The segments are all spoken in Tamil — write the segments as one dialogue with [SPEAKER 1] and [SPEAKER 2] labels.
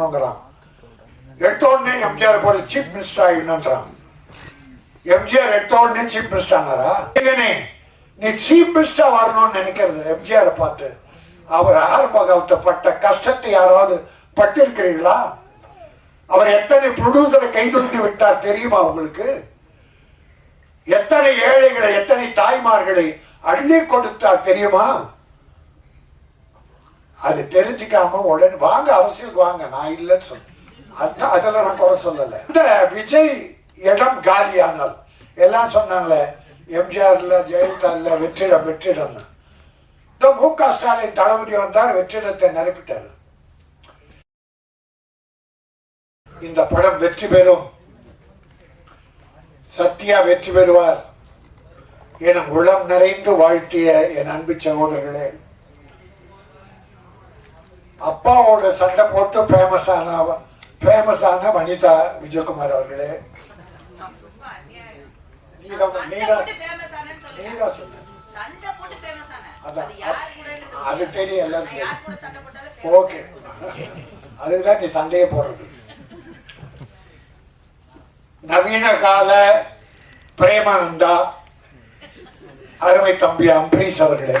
[SPEAKER 1] பண்ணணுங்கிறான் எடுத்த உடனே எம்ஜிஆர் போல சீஃப் மினிஸ்டர் ஆகிடணுன்றான் எம்ஜிஆர் எடுத்த உடனே சீஃப் மினிஸ்டர்னாரா இல்லைனே நீ சீஃப் மினிஸ்டர் வரணும்னு நினைக்கிறது எம்ஜிஆரை பார்த்து. அவர் ஆரம்ப காலத்தை பட்ட கஷ்டத்தை யாராவது பட்டிருக்கிறீர்களா? அவர் எத்தனை ப்ரொடியூசரை கைதுண்டி விட்டார் தெரியுமா உங்களுக்கு? எத்தனை ஏழைகளை எத்தனை தாய்மார்களை அள்ளி கொடுத்தார் தெரியுமா? அது தெரிஞ்சுக்காம உடனே வாங்க அரசியலுக்கு வாங்க நான் இல்லைன்னு சொல்றேன் அதான் அதெல்லாம் நான் குறை சொல்லலை. இந்த விஜய் இடம் காலியானால் எல்லாம் சொன்னாங்களே எம்ஜிஆர்ல இல்ல வெற்றிடம் வெற்றிடம்னு. இந்த மு க ஸ்டாலின் தளபதி வந்தார் வெற்றிடத்தை நிரப்பிட்டார். இந்த படம் வெற்றி பெறும். சத்யா வெற்றி பெறுவார். என உளம் நிறைந்து வாழ்த்திய என் அன்பு சகோதரர்களே அப்பாவோட சண்டை போட்டு ஃபேமஸ் ஆன ஃபேமஸ் ஆன வனிதா விஜயகுமார் அவர்களே.
[SPEAKER 2] அது.
[SPEAKER 1] தெரியும் எல்லாம் ஓகே. அதுதான் நீ சண்டையே போடுறது. நவீன கால பிரேமானந்தா அருமை தம்பி அம்பரீஷ் அவர்களே.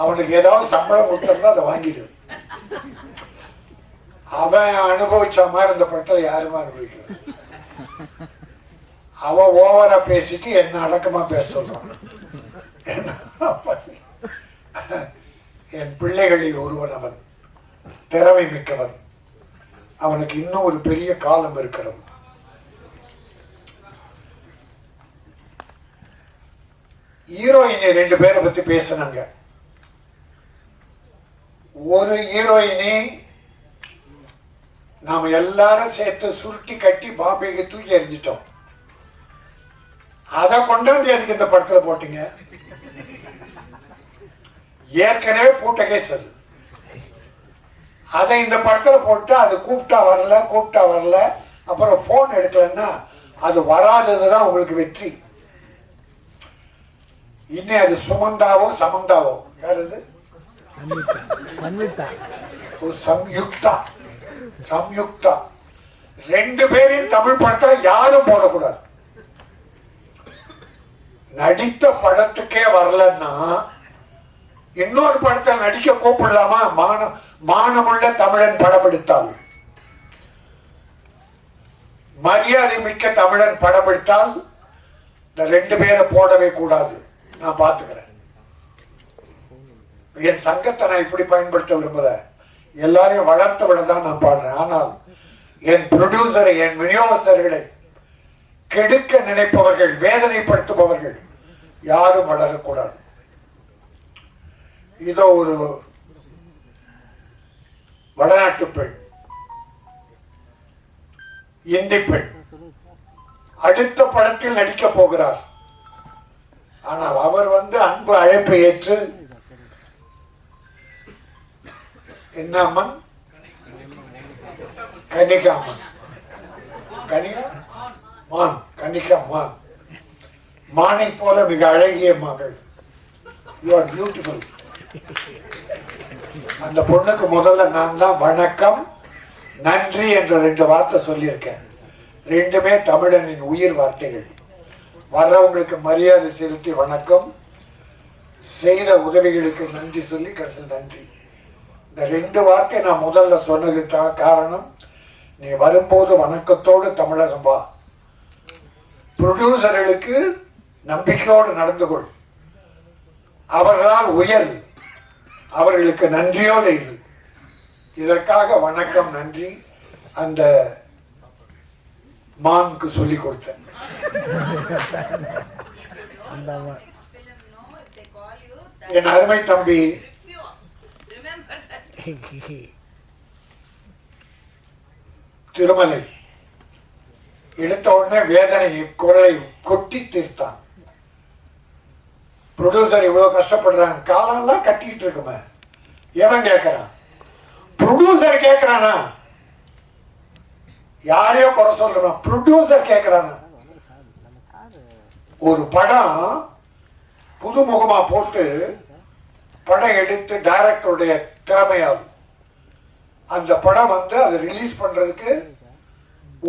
[SPEAKER 1] அவனுக்கு ஏதாவது சம்பளம் கொடுத்தா அதை வாங்கிடு. அவன் அனுபவிச்ச மாதிரி இந்த படத்தில் யாருமே அனுபவிக்கல. அவன் ஓவரா பேசிட்டு என்ன அடக்கமா பேச சொல்றான். என் பிள்ளைகளில் ஒருவன் அவன் திறமை மிக்கவன். அவனுக்கு இன்னும் ஒரு பெரிய காலம் இருக்கிறது. ஹீரோயினி ரெண்டு பேரை பத்தி பேசினாங்க. ஒரு ஹீரோயினி நாம் எல்லாரும் சேர்த்து சுருட்டி கட்டி பாம்பேக்கு தூக்கி எறிஞ்சிட்டோம். அதை கொண்டாந்து எதுக்கு இந்த படத்தில் போட்டீங்க? ஏற்கனவே பூட்ட கேஸ் அது. அதை இந்த படத்தில் போட்டு அது கூப்பிட்டா வரல கூப்பிட்டா வரல அப்புறம் ஃபோன் எடுக்கலன்னா அது வராதது தான் உங்களுக்கு வெற்றி. இன்னும் அது சுமந்தாவோ சமந்தாவோ? யார் சம்யுக்தா சம்யுக்தா. சம்யுக்தா. ரெண்டு பேரையும் தமிழ் படத்துல யாரும் போடக்கூடாது. நடித்த படத்துக்கே வரலன்னா இன்னொரு படத்தில் நடிக்க கூப்பிடலாமா? மான மானமுள்ள தமிழன் படம் எடுத்தால். மரியாதை மிக்க தமிழன் படம் எடுத்தால் இந்த ரெண்டு பேரை போடவே கூடாது. நான் பார்த்துக்கிறேன். என் சங்கத்தை நான் இப்படி பயன்படுத்த விரும்பல. எல்லாரையும் வளர்த்து விட தான் நான் பாடுறேன். ஆனால் என் ப்ரொடியூசரை என் விநியோகஸ்தர்களை கெடுக்க நினைப்பவர்கள் வேதனைப்படுத்துபவர்கள் யாரும் வளரக்கூடாது. இதோ ஒரு வடநாட்டு பெண் இந்தி பெண் அடுத்த படத்தில் நடிக்க போகிறார். ஆனால் அவர் வந்து அன்பு அழைப்பை ஏற்று என்ன அம்மன் கன்னிகா? அம்மன் கனிகா மான். கன்னிகா மான். மானை போல மிக அழகிய மகள். யூ ஆர் பியூட்டிஃபுல் அந்த பொண்ணுக்கு முதல்ல நான் தான் வணக்கம் நன்றி என்ற ரெண்டு வார்த்தை சொல்லியிருக்கேன். ரெண்டுமே தமிழனின் உயிர் வார்த்தைகள். வர்றவங்களுக்கு மரியாதை செலுத்தி வணக்கம். செய்த உதவிகளுக்கு நன்றி சொல்லி கடைசியில் நன்றி. இந்த ரெண்டு வார்த்தை நான் முதல்ல சொன்னதுக்கு காரணம் நீ வரும்போது வணக்கத்தோடு தமிழகம் வா. ப்ரொடியூசர்களுக்கு நம்பிக்கையோடு நடந்து கொள். அவர்களால் உயர். அவர்களுக்கு நன்றியோடு இரு. இதற்காக வணக்கம் நன்றி. அந்த மான்க்கு சொல்லி கொடுத்தேன். என் அருமை தம்பி திருமலை எடுத்த உடனே வேதனை குரலை கொட்டி தீர்த்தான். ப்ரொடியூசர் இவ்வளவு கஷ்டப்படுறாங்க. காலம்லாம் கத்திக்கிட்டு இருக்குமே. எவன் கேட்கறான்? ப்ரொடியூசர் கேட்கறானா? யாரையோ குறை சொல்றான் ப்ரொடியூசர் கேட்கறானா? ஒரு படம் புதுமுகமா போட்டு படம் எடுத்து டைரக்டருடைய திறமையாகும் அந்த படம் வந்து அதை ரிலீஸ் பண்றதுக்கு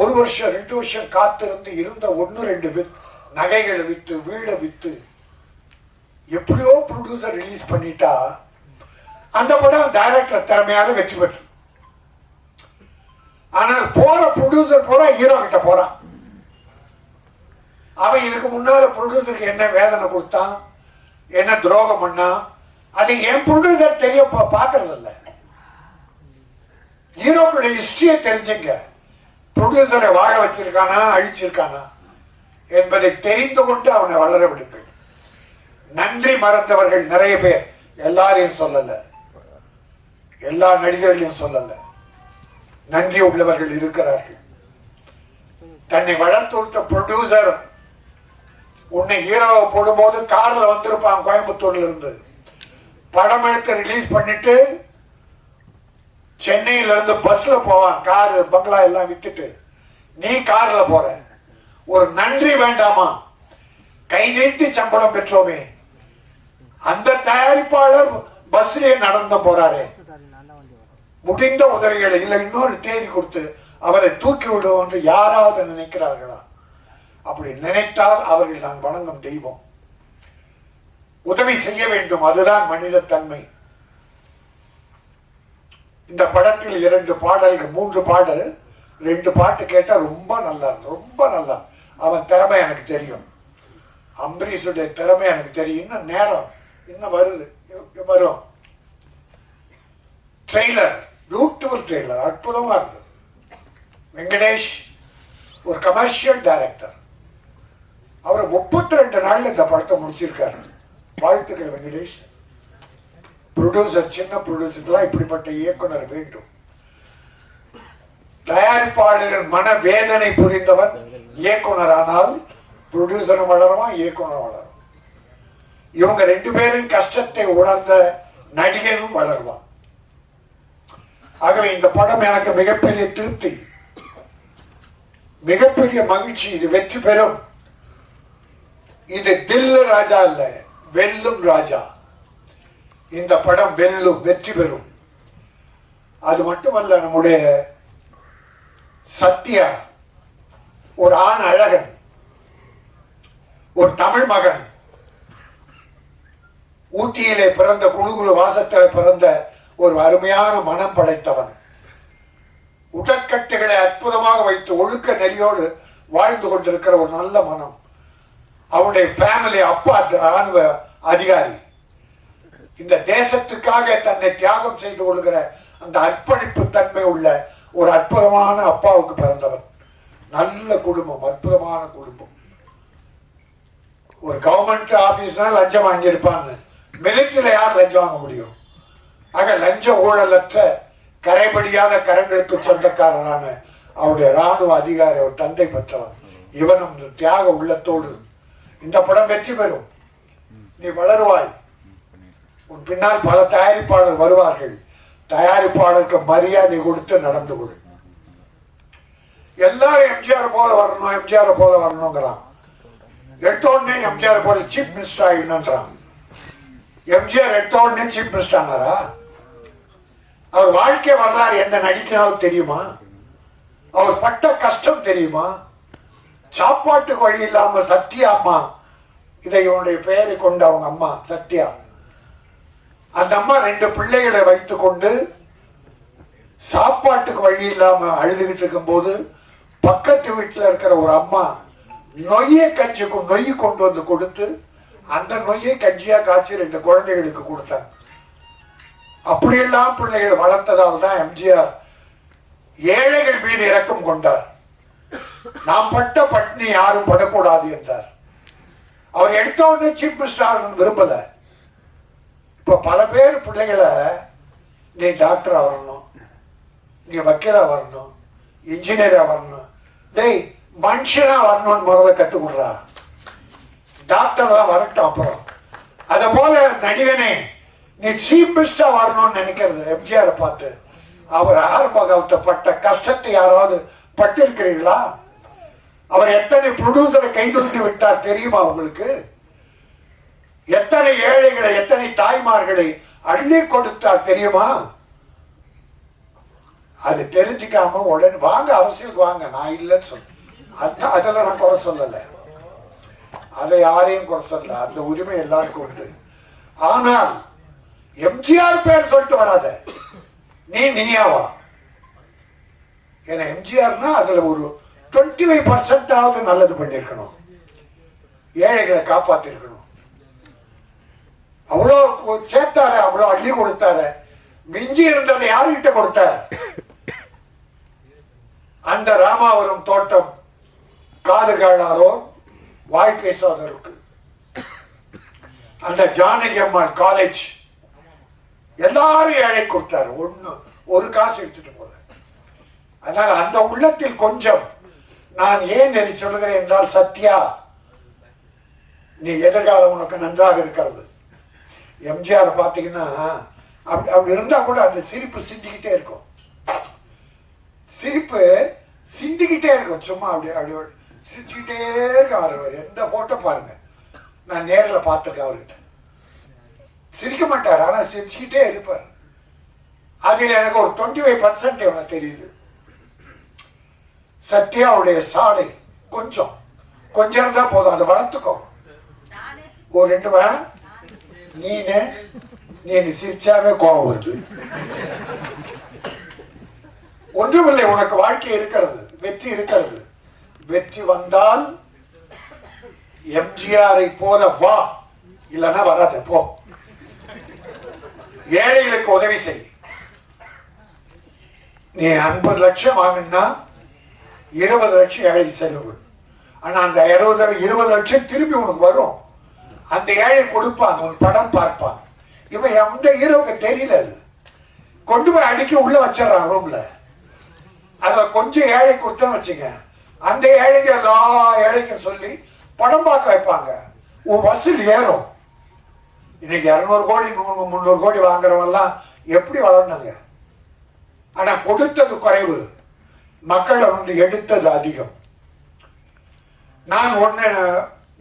[SPEAKER 1] ஒரு வருஷம் ரெண்டு வருஷம் காத்திருந்து இருந்த ஒன்று ரெண்டு வித் நகைகளை விற்று வீடை விற்று எப்படியோ ப்ரொடியூசர் ரிலீஸ் பண்ணிட்டா அந்த படம் டைரக்டர் திறமையாக வெற்றி பெற்று. ஆனால் போற ப்ரொடியூசர் போற ஹீரோ கிட்ட போறான். அவன் இதுக்கு முன்னால ப்ரொடியூசருக்கு என்ன வேதனை கொடுத்தான்? என்ன துரோகம் பண்ணான்? அது என் ப்ரொடியூசர் தெரிய பா- பார்க்கறது இல்ல ஹீரோக்களுடைய ஹிஸ்டரியை தெரிஞ்சுங்க. ப்ரொடியூசரை வாழ வச்சிருக்கானா அழிச்சிருக்கானா என்பதை தெரிந்து கொண்டு அவனை வளர விடுங்கள். நன்றி மறந்தவர்கள் நிறைய பேர். எல்லாரையும் சொல்லல. எல்லா நடிகர்களையும் சொல்லல. நன்றி உள்ளவர்கள் இருக்கிறார்கள். தன்னை வளர்த்து விட்ட ப்ரொடியூசர் உன்னை ஹீரோவை போடும்போது கார்ல வந்திருப்பான் கோயம்புத்தூர்ல இருந்து. படம் எடுத்து ரிலீஸ் பண்ணிட்டு சென்னையில இருந்து பஸ்ல போவான். காரு பங்களா எல்லாம் வித்துட்டு. நீ கார்ல போற. ஒரு நன்றி வேண்டாமா? கை நீட்டி சம்பளம் பெற்றோமே. அந்த தயாரிப்பாளர் பஸ்லயே நடந்து போறாரு. முடிந்த உதவிகளை இல்லை இன்னொரு தேதி கொடுத்து அவரை தூக்கி விடுவோம் என்று யாராவது நினைக்கிறார்களா? அப்படி நினைத்தால் அவர்கள் நான் வணங்கும் தெய்வம். உதவி செய்ய வேண்டும். அதுதான் மனித தன்மை. இந்த படத்தில் இரண்டு பாடல்கள் மூன்று பாடல் ரெண்டு பாட்டு கேட்டால் ரொம்ப நல்லா ரொம்ப நல்லா. அவன் திறமை எனக்கு தெரியும். அம்பரீஷுடைய திறமை எனக்கு தெரியும். இன்னும் நேரம் இன்னும் வருது. வரும். ட்ரெய்லர் பியூட்டிஃபுல் ட்ரெய்லர் அற்புதமாக இருந்தது. வெங்கடேஷ் ஒரு கமர்ஷியல் டைரக்டர் அவர் முப்பத்தி ரெண்டு நாளில் இந்த படத்தை முடிச்சிருக்காரு. வாழ்த்துக்கள் வெங்கடேஷ். ப்ரொடியூசர் சின்ன ப்ரொடியூசர்லாம் இப்படிப்பட்ட இயக்குனர் வேண்டும். தயாரிப்பாளர்கள் மன வேதனை புரிந்தவன் இயக்குனர் ஆனால் ப்ரொடியூசரும் வளருவான் இயக்குனர் வளரும். இவங்க ரெண்டு பேரும் கஷ்டத்தை உணர்ந்த நடிகனும் வளருவான். ஆகவே இந்த படம் எனக்கு மிகப்பெரிய திருப்தி. மிகப்பெரிய மகிழ்ச்சி. இது வெற்றி பெறும். இது தில்லு ராஜா இல்லை வெல்லும் ராஜா. இந்த படம் வெல்லும் வெற்றி பெறும். அது மட்டுமல்ல நம்முடைய சத்யா ஒரு ஆண் அழகன் ஒரு தமிழ் மகன் ஊட்டியிலே பிறந்த குழுகுழு வாசத்தில் பிறந்த ஒரு அருமையான மனம் படைத்தவன். உடற்கட்டுகளை அற்புதமாக வைத்து ஒழுக்க நெறியோடு வாழ்ந்து கொண்டிருக்கிற ஒரு நல்ல மனம். அவனுடைய ஃபேமிலி அப்பா ராணுவ அதிகாரி. இந்த தேசத்துக்காக தன்னை தியாகம் செய்து கொள்கிற அந்த அர்ப்பணிப்பு தன்மை உள்ள ஒரு அற்புதமான அப்பாவுக்கு பிறந்தவன். நல்ல குடும்பம் அற்புதமான குடும்பம். ஒரு கவர்மெண்ட் ஆபீஸ்னா லஞ்சம் வாங்கியிருப்பாங்க மிலிட்டரியில யார் லஞ்சம் வாங்க முடியும்? ஆக லஞ்ச ஊழலற்ற கரைபடியாத கரங்களுக்கு சொந்தக்காரரான அவருடைய ராணுவ அதிகாரி அவர் தந்தை பெற்றவன் இவனும் இந்த தியாக உள்ளத்தோடு இந்த படம் வெற்றி பெறும். நீ வளருவாய். உன் பின்னால் பல தயாரிப்பாளர் வருவார்கள். தயாரிப்பாளருக்கு மரியாதை கொடுத்து நடந்து கொடு. எல்லாரும் எம்ஜிஆர் போல வரணும் எம்ஜிஆர் போல வரணுங்கிறான். எடுத்தோடனே எம்ஜிஆர் போல சீஃப் மினிஸ்டர் ஆயிடணுன்றான் எம்ஜிஆர் எடுத்தோடனே சீஃப் மினிஸ்டர் ஆனாரா? அவர் வாழ்க்கை வரலாறு எந்த நடிக்கிறாவது தெரியுமா? அவர் பட்ட கஷ்டம் தெரியுமா? சாப்பாட்டுக்கு வழி இல்லாம சத்தியாமா இதை இவனுடைய பெயரை கொண்ட அவங்க அம்மா சத்யா. அந்த அம்மா ரெண்டு பிள்ளைகளை வைத்து கொண்டு சாப்பாட்டுக்கு வழி இல்லாம அழுதுகிட்டு இருக்கும்போது பக்கத்து வீட்டுல இருக்கிற ஒரு அம்மா நொய்யை கஞ்சி நொய் கொண்டு வந்து கொடுத்து அந்த நொய்யை கஞ்சியா காய்ச்சி ரெண்டு குழந்தைகளுக்கு கொடுத்தாங்க. அப்படியெல்லாம் பிள்ளைகள் வளர்த்ததால் தான் எம்ஜிஆர் ஏழைகள் மீது இரக்கம் கொண்டார். நாம் பட்ட பட்னி யாரும் படக்கூடாது என்றார். அவர் எடுத்த உடனே சீஃப் மினிஸ்டர் விரும்பல. இப்போ பல பேர் பிள்ளைகளை நீ டாக்டராக வரணும். நீ வக்கீலாக வரணும். இன்ஜினியராக வரணும். டேய் மனுஷனாக வரணும்னு முதல்ல கற்றுக் கொடுறா. டாக்டர்லாம் வரட்டும் அப்புறம். அதை போல நடிகனே நீ சீஃப் மினிஸ்டராக வரணும்னு நினைக்கிறது எம்ஜிஆரை பார்த்து. அவர் ஆரம்ப காலத்தை பட்ட கஷ்டத்தை யாராவது பட்டிருக்கிறீர்களா? அவர் எத்தனை ப்ரொடியூசரை கைதுண்டு விட்டார் தெரியுமா உங்களுக்கு? எத்தனை ஏழைகளை எத்தனை தாய்மார்களை அள்ளி கொடுத்தார் தெரியுமா? அது தெரிஞ்சுக்காம உடனே வாங்க அரசியலுக்கு வாங்க நான் இல்லைன்னு சொல்ல அதெல்லாம் நான் குறை சொல்லலை. அதை யாரையும் குறை சொல்லல. அந்த உரிமை எல்லாருக்கும் உண்டு. ஆனால் எம்ஜிஆர் பேர் சொல்லிட்டு வராத. நீ நீயாவா? ஏன்னா எம்ஜிஆர்னா அதுல ஒரு டுவெண்ட்டி ஃபைவ் பர்சன்டாவது நல்லது பண்ணியிருக்கணும். ஏழைகளை காப்பாற்றிருக்கணும் அவ்வளோ சேர்த்தார அவ்வளோ அள்ளி கொடுத்தார. மிஞ்சி இருந்ததை யாருக்கிட்ட கொடுத்த? அந்த ராமாவரம் தோட்டம் காது காணாரோ வாய் பேசாதவருக்கு. அந்த ஜானகி அம்மாள் காலேஜ் எல்லாரும் ஏழை கொடுத்தாரு. ஒன்று ஒரு காசு எடுத்துட்டு போல அதனால அந்த உள்ளத்தில் கொஞ்சம் நான் ஏன் இதை சொல்லுகிறேன் என்றால் சத்யா நீ எதிர்காலம் உனக்கு நன்றாக இருக்கிறது. எம்ஜிஆர் பார்த்தீங்கன்னா அப்படி அப்படி இருந்தா கூட அந்த சிரிப்பு சிந்திக்கிட்டே இருக்கும். சிரிப்பு சிந்திக்கிட்டே இருக்கும். சும்மா அப்படி அப்படி சிரிச்சுக்கிட்டே இருக்கும் அவர். எந்த போட்டோ பாருங்க. நான் நேரில் பார்த்துருக்கேன் அவர்கிட்ட. சிரிக்க மாட்டார் ஆனால் சிரிச்சுக்கிட்டே இருப்பார். அதில் எனக்கு ஒரு டுவெண்ட்டி ஃபைவ் பர்சன்ட் எனக்கு தெரியுது. சத்யாவுடைய சாடை கொஞ்சம். கொஞ்சம் இருந்தா போதும் அதை வளர்த்துக்கோ. ஒரு ரெண்டு வா நீனு நீ சிரிச்சாவே கோவம் வருது. ஒன்றுமில்லை உனக்கு வாழ்க்கை இருக்கிறது வெற்றி இருக்கிறது. வெற்றி வந்தால் எம்ஜிஆரை போல வா. இல்லைன்னா வராத போ. ஏழைகளுக்கு உதவி செய். நீ ஐம்பது லட்சம் வாங்கினா இருபது லட்சம் ஏழை செலவு. ஆனால் அந்த இருபது இருபது லட்சம் திரும்பி உனக்கு வரும். அந்த ஏழை கொடுப்பான் உன் படம் பார்ப்பான் இவன் எந்த ஹீரோக்கு தெரியல அது. கொண்டு போய் அடிக்க உள்ள வச்சிடறான் ரூம்ல அதில் கொஞ்சம் ஏழை கொடுத்தா வச்சுங்க அந்த ஏழைக்கு எல்லா ஏழைக்கும் சொல்லி படம் பார்க்க வைப்பாங்க. உன் வசூல் ஏறும். இன்னைக்கு இரநூறு கோடி நூறு முந்நூறு கோடி வாங்குறவெல்லாம் எப்படி வளர்ந்தாங்க ஆனால் கொடுத்தது குறைவு. மக்களை வந்து எடுத்தது அதிகம். நான் ஒன்று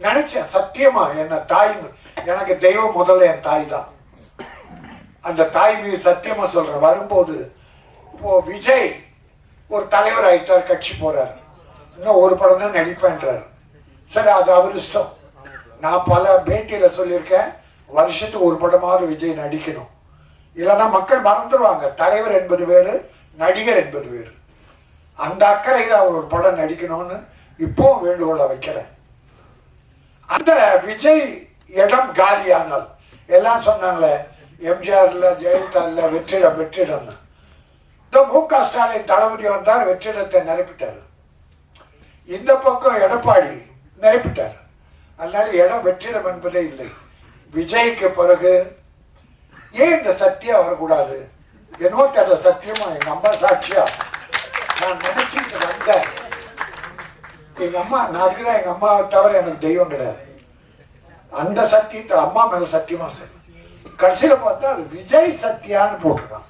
[SPEAKER 1] நினைச்சேன் சத்தியமா என்ன தாய் எனக்கு தெய்வம் முதல்ல என் தாய் தான். அந்த தாய் மீது சத்தியமா சொல்றேன் வரும்போது இப்போ விஜய் ஒரு தலைவர் ஆயிட்டார் கட்சி போறார். இன்னும் ஒரு படம் தான் நடிப்பேன்றார். சரி அது அவர் இஷ்டம். நான் பல பேட்டியில சொல்லியிருக்கேன் வருஷத்துக்கு ஒரு படமாவது விஜய் நடிக்கணும். இல்லைன்னா மக்கள் மறந்துடுவாங்க தலைவர் என்பது வேறு நடிகர் என்பது வேறு. அந்த அக்கறையில் அவர் ஒரு படம் நடிக்கணும்னு இப்போ வேண்டுகோளை வைக்கிறேன். அந்த விஜய் இடம் காலியானால் எல்லாம் சொன்னாங்களே எம்ஜிஆர் இல்ல ஜெயலலிதா வெற்றிடம் வெற்றிடம்னு. இந்த மு க ஸ்டாலின் தளபதி வந்தார் வெற்றிடத்தை நிரப்பிட்டார். இந்த பக்கம் எடப்பாடி நிரப்பிட்டார். அதனால இடம் வெற்றிடம் என்பதே இல்லை. விஜய்க்கு பிறகு ஏன் இந்த சத்தியம் வரக்கூடாது? என்னோ தெரியல சத்தியமா எங்க அம்மா சாட்சியா? நான் நினைச்சிட்டு வந்தேன் எங்க அம்மா நான் தான் எங்க அம்மாவை தவிர எனக்கு தெய்வம் கிடையாது. அந்த சத்தியத்தை அம்மா மேல சத்தியமா சொல்றேன். கடைசியில பார்த்தா அது விஜய் சத்யான்னு போட்டுருக்கான்.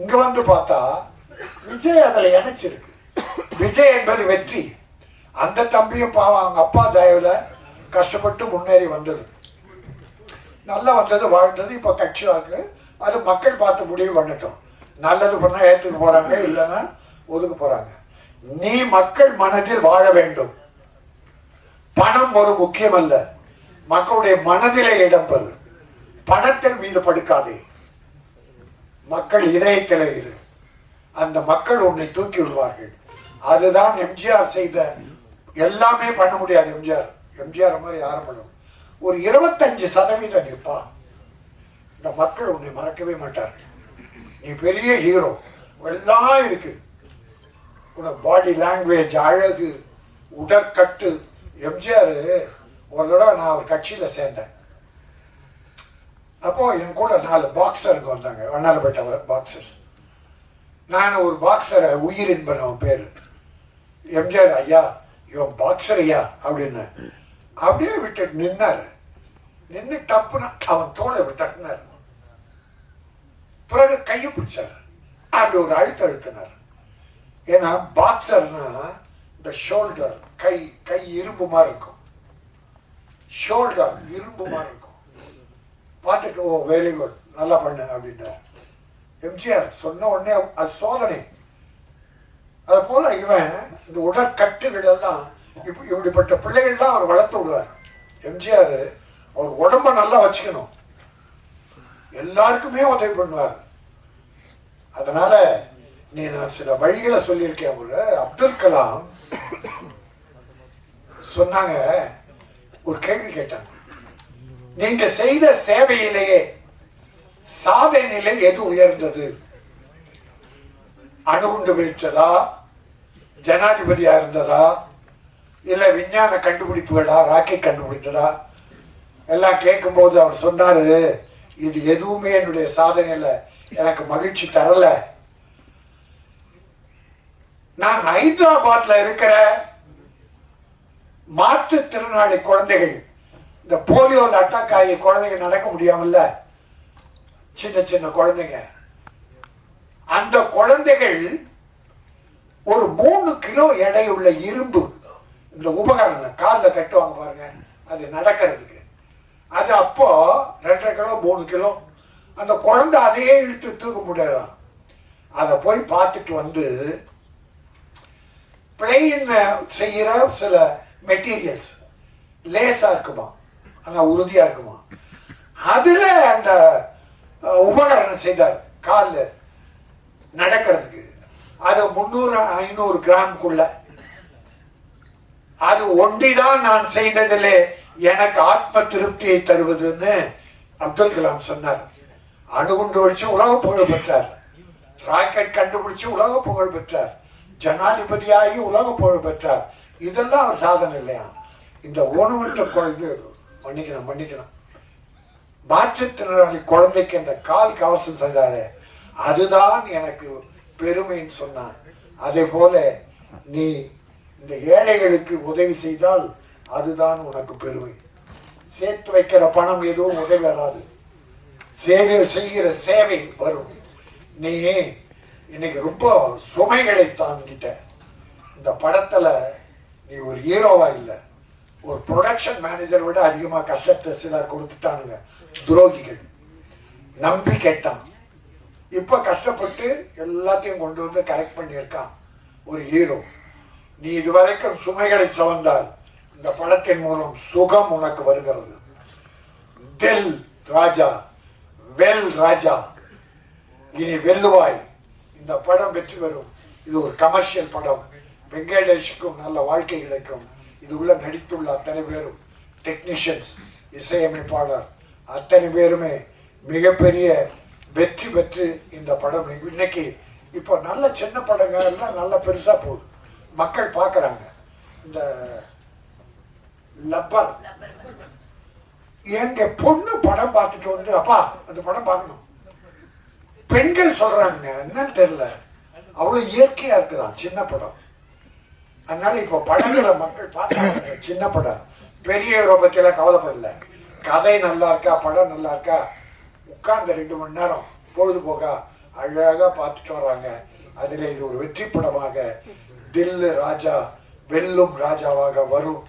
[SPEAKER 1] இங்க வந்து பார்த்தா விஜய் அதுல இணைச்சிருக்கு. விஜய் என்பது வெற்றி. அந்த தம்பியும் பாவம் அவங்க அப்பா தயவுல கஷ்டப்பட்டு முன்னேறி வந்தது. நல்லா வந்தது வாழ்ந்தது இப்போ கட்சி இருக்கு. அது மக்கள் பார்த்து முடிவு பண்ணட்டும். நல்லது பண்ணா ஏத்துக்க போறாங்க இல்லைன்னா ஒதுக்க போறாங்க. நீ மக்கள் மனதில் வாழ வேண்டும். பணம் ஒரு முக்கியம் அல்ல மக்களுடைய மனதிலே இடம் பெறு பணத்தின் மீது படுக்காதே. மக்கள் இதயத்தில் இரு. அந்த மக்கள் உன்னை தூக்கி விடுவார்கள். அதுதான் எம்ஜிஆர் செய்த எல்லாமே பண்ண முடியாது எம்ஜிஆர். எம்ஜிஆர் மாதிரி யாரும் பண்ணும் ஒரு இருபத்தஞ்சு சதவீதம் நிற்பா இந்த மக்கள் உன்னை மறக்கவே மாட்டார்கள். நீ பெரிய ஹீரோ எல்லாம் இருக்கு. பாடி லாங்குவேஜ் அழகு உடற்கட்டு. எம்ஜிஆர் ஒரு தடவை நான் ஒரு கட்சியில் சேர்ந்தேன். அப்போ என் கூட நாலு பாக்ஸருங்க வந்தாங்க வண்ணாரப்பேட்டை பாக்ஸர்ஸ் நான் ஒரு பாக்ஸரை உயிர் என்பன் அவன் எம்ஜிஆர் ஐயா இவன் பாக்ஸர் ஐயா அப்படின்னு. அப்படியே விட்டு நின்னார். நின்று டப்புன்னு அவன் தோலை இப்படி தட்டினார். பிறகு கையை பிடிச்சார். அப்படி ஒரு அழுத்த அழுத்தினார் ஏன்னா பாக்ஸர்னா இந்த ஷோல்டர் கை கை இரும்பு மாதிரி இருக்கும். ஷோல்டர் இரும்பு மாதிரி இருக்கும். பார்த்துட்டு ஓ வெரி குட் நல்லா பண்ணு அப்படின்றார். எம்ஜிஆர் சொன்ன உடனே அது சோதனை. அது போல இவன் இந்த உடற்கட்டுகள் எல்லாம் இப்ப- இப்படிப்பட்ட பிள்ளைகள்லாம் அவர் வளர்த்து விடுவார். எம்ஜிஆர் அவர் உடம்ப நல்லா வச்சுக்கணும். எல்லாருக்குமே உதவி பண்ணுவார். அதனால நீ நான் சில வழிகளை சொல்லியிருக்கேன் ஒரு அப்துல் கலாம் சொன்னாங்க ஒரு கேள்வி கேட்டாங்க. நீங்க செய்த சேவையிலேயே சாதனையிலே எது உயர்ந்தது? அணுகுண்டு வீழ்த்ததா? ஜனாதிபதியா இருந்ததா? இல்ல விஞ்ஞான கண்டுபிடிப்புகளா? ராக்கெட் கண்டுபிடித்ததா? எல்லாம் கேட்கும்போது அவர் சொன்னாரு இது எதுவுமே என்னுடைய சாதனையில எனக்கு மகிழ்ச்சி தரலை. நான் ஹைதராபாத்ல இருக்கிற மாற்றுத்திறனாளி குழந்தைகள் இந்த போலியோல அட்டாக் ஆகிய குழந்தைங்க நடக்க முடியாமல்ல? சின்ன சின்ன குழந்தைங்க. அந்த குழந்தைகள் ஒரு மூணு கிலோ எடை உள்ள இரும்பு. இந்த உபகரணம் காலில் கட்டுவாங்க பாருங்க அது நடக்கிறதுக்கு. அது அப்போ ரெண்டரை கிலோ மூணு கிலோ. அந்த குழந்தை அதையே இழுத்து தூக்க முடியாது அதை போய் பார்த்துட்டு வந்து பிளெயின் செய்கிற சில மெட்டீரியல்ஸ் லேசாக இருக்குமா? ஆனால் உறுதியாக இருக்குமா? அதில் அந்த உபகரணம் செய்தார். காலில் நடக்கிறதுக்கு. அது முந்நூறு ஐநூறு கிராம்குள்ள. அது ஒண்டிதான் நான் செய்ததிலே எனக்கு ஆத்ம திருப்தியை தருவதுன்னு அப்துல் கலாம் சொன்னார். அணுகுண்டு வச்சு உலக புகழ் பெற்றார். ராக்கெட் கண்டுபிடிச்சு உலக புகழ் பெற்றார். ஜனாதிபதியாகி உலக புகழ் பெற்றார். இதெல்லாம் அவர் சாதனை இல்லையா? இந்த ஊனமற்ற குழந்தை மன்னிக்கணும் மன்னிக்கணும். மாற்றுத்திறனாளி குழந்தைக்கு அந்த கால் கவசம் செய்தாரு அதுதான் எனக்கு பெருமைன்னு சொன்னான் அதே போல நீ இந்த ஏழைகளுக்கு உதவி செய்தால் அதுதான் உனக்கு பெருமை. சேர்த்து வைக்கிற பணம் எதுவும் உதவி வராது. செய்கிற சேவை வரும். நீ இன்னைக்கு ரொம்ப சுமைகளை தாங்கிட்ட இந்த படத்துல நீ ஒரு ஹீரோவா இல்லை. ஒரு ப்ரொடக்ஷன் மேனேஜர் விட அதிகமா கஷ்டத்தை சிலர் கொடுத்துட்டானுங்க. துரோகிகள். நம்பி கேட்டான் இப்ப கஷ்டப்பட்டு எல்லாத்தையும் கொண்டு வந்து கரெக்ட் பண்ணியிருக்கான். ஒரு ஹீரோ. நீ இதுவரைக்கும் சுமைகளை சவந்தால் இந்த படத்தின் மூலம் சுகம் உனக்கு வருகிறது. தில் ராஜா வெல் ராஜா. இனி வெல்லுவாய். இந்த படம் வெற்றி பெறும். இது ஒரு கமர்ஷியல் படம். வெங்கடேஷுக்கும் நல்ல வாழ்க்கை கிடைக்கும். இது உள்ள நடித்துள்ள அத்தனை பேரும். டெக்னீஷியன்ஸ் இசையமைப்பாளர் அத்தனை பேருமே மிகப்பெரிய வெற்றி பெற்று இந்த படம் இன்னைக்கு இப்போ நல்ல சின்ன படங்க எல்லாம் நல்ல பெருசாக போகுது. மக்கள் பார்க்குறாங்க. இந்த லப்பர். எங்க பொண்ணு படம் பார்த்துட்டு வந்து அப்பா அந்த படம் பார்க்கணும். பெண்கள் சொல்றாங்க என்னன்னு தெரியல. அவ்வளோ இயற்கையா இருக்குதான் சின்ன படம். அதனால இப்போ படங்களை மக்கள் பார்த்தாங்க சின்ன படம். பெரிய பத்தியெல்லாம் கவலைப்படல. கதை நல்லா இருக்கா படம் நல்லா இருக்கா? உட்கார்ந்து ரெண்டு மணி நேரம் பொழுதுபோக்கா அழகாக பார்த்துட்டு வர்றாங்க. அதில் இது ஒரு வெற்றி படமாக தில்லு ராஜா வெல்லும் ராஜாவாக வரும்.